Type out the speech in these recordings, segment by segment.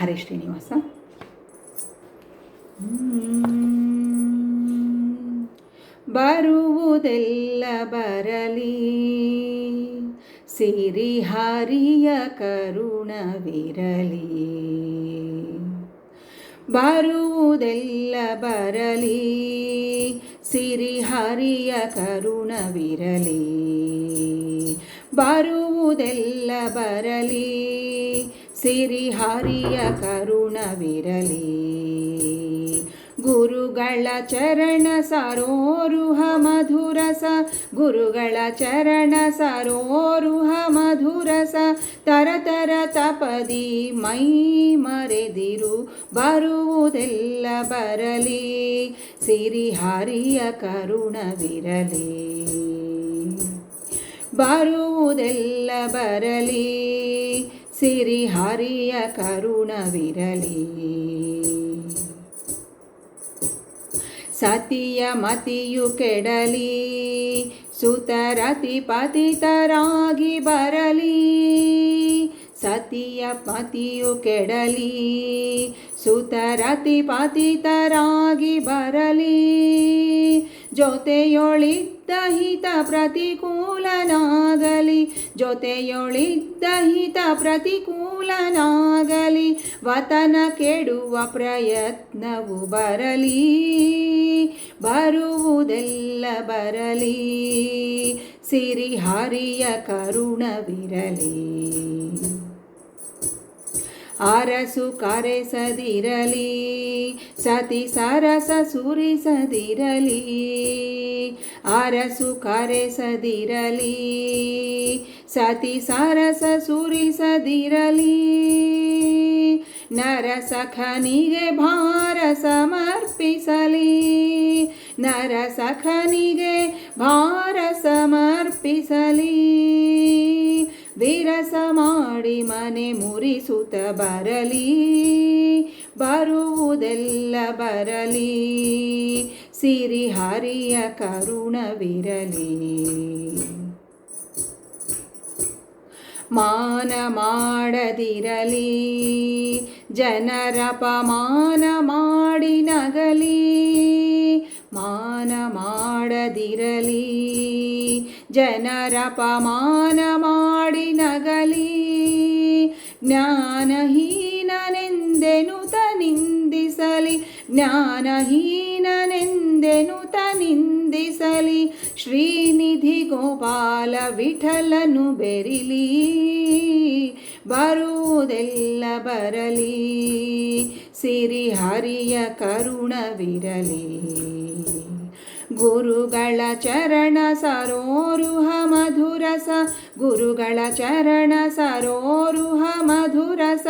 ಹರೇ ಶ್ರೀನಿವಾಸ. ಬರುವುದೆಲ್ಲ ಬರಲಿ. ಸಿರಿಹಾರಿಯ ಕರುಣವಿರಲಿ. ಬರುವುದೆಲ್ಲ ಬರಲಿ. ಸಿರಿಹರಿಯ ಕರುಣವಿರಲಿ. ಬರುವುದೆಲ್ಲ ಬರಲಿ. ಸಿರಿಹರಿಯ ಕರುಣವಿರಲಿ. ಗುರುಗಳ ಚರಣ ಸರೋರುಹ ಮಧುರಸ. ಗುರುಗಳ ಚರಣ ಸರೋರುಹ ಮಧುರಸ. ತರತರ ತಪದಿ ಮೈ ಮರೆದಿರು ಬರುವುದೆಲ್ಲ ಬರಲಿ. ಸಿರಿಹರಿಯ ಕರುಣವಿರಲಿ. ಬರುವುದೆಲ್ಲ ಬರಲಿ. ಸಿರಿಹರಿಯ ಕರುಣವಿರಲಿ. ಸತಿಯ ಮತಿಯು ಕೆಡಲಿ. ಸುತರತಿ ಪತಿತರಾಗಿ ಬರಲಿ. ಸತಿಯ ಪತಿಯು ಕೆಡಲಿ. ಸುತರತಿ ಪತಿತರಾಗಿ ಬರಲಿ. ಜೊತೆಯೊಳಿದ್ದ ಹಿತ ಪ್ರತಿಕೂಲನಾಗಲಿ ಜೊತೆಯೊಳಿದ್ದ ಹಿತ ಪ್ರತಿಕೂಲನಾಗಲಿ ವತನ ಕೆಡುವ ಪ್ರಯತ್ನವು ಬರಲಿ ಬರುವುದೆಲ್ಲ ಬರಲಿ ಸಿರಿಹರಿಯ ಕರುಣವಿರಲಿ. ಅರಸು ಕರೆಸದಿರಲಿ, ಸತಿ ಸರಸ ಸುರಿಸದಿರಲಿ. ಆರಸು ಕರೆಸದಿರಲಿ, ಸತಿ ಸರಸ ಸುರಿಸದಿರಲಿ. ನರಸಖನಿಗೆ ಭಾರ ಸಮರ್ಪಿಸಲಿ, ನರಸಖನಿಗೆ ಭಾರ ಸಮರ್ಪಿಸಲಿ. ವಿರಸ ಮಾಡಿ ಮನೆ ಮುರಿಸುತ್ತ ಬರಲಿ ಬರುವುದೆಲ್ಲ ಬರಲಿ. ಸಿರಿ ಹರಿಯ ಕರುಣವಿರಲಿ. ಮಾನ ಮಾಡದಿರಲಿ ಜನರಪಮಾನ ಮಾಡಿ ಜನರಪಮಾನ ಮಾಡಿ ನಗಲಿ, ಜ್ಞಾನಹೀನನೆಂದೆನುತ ನಿಂದಿಸಲಿ ಜ್ಞಾನಹೀನನೆಂದೆನುತ ನಿಂದಿಸಲಿ, ಶ್ರೀನಿಧಿ ಗೋಪಾಲ ವಿಠಲನು ಬೆರಿಲಿ, ಬರುವುದೆಲ್ಲ ಬರಲಿ ಸಿರಿ ಹರಿಯ ಕರುಣವಿರಲಿ. ಗುರುಗಳ ಚರಣ ಸರೋರುಹ ಮಧುರಸ, ಗುರುಗಳ ಚರಣ ಸರೋರುಹ ಮಧುರಸ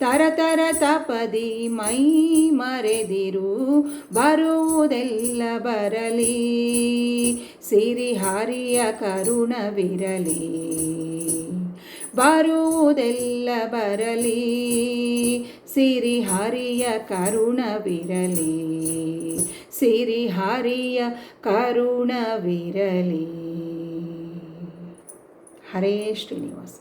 ತರತರ ತಪದಿ ಮೈ ಮರೆದಿರು, ಬರುವುದೆಲ್ಲ ಬರಲಿ, ಸಿರಿಹರಿಯ ಕರುಣವಿರಲಿ. ಬರುವುದೆಲ್ಲ ಬರಲಿ. ಸಿರಿಹರಿಯ ಕರುಣವಿರಲಿ. ಸಿರಿಹರಿಯ ಕರುಣವಿರಲಿ. ಹರೇ ಶ್ರೀನಿವಾಸ.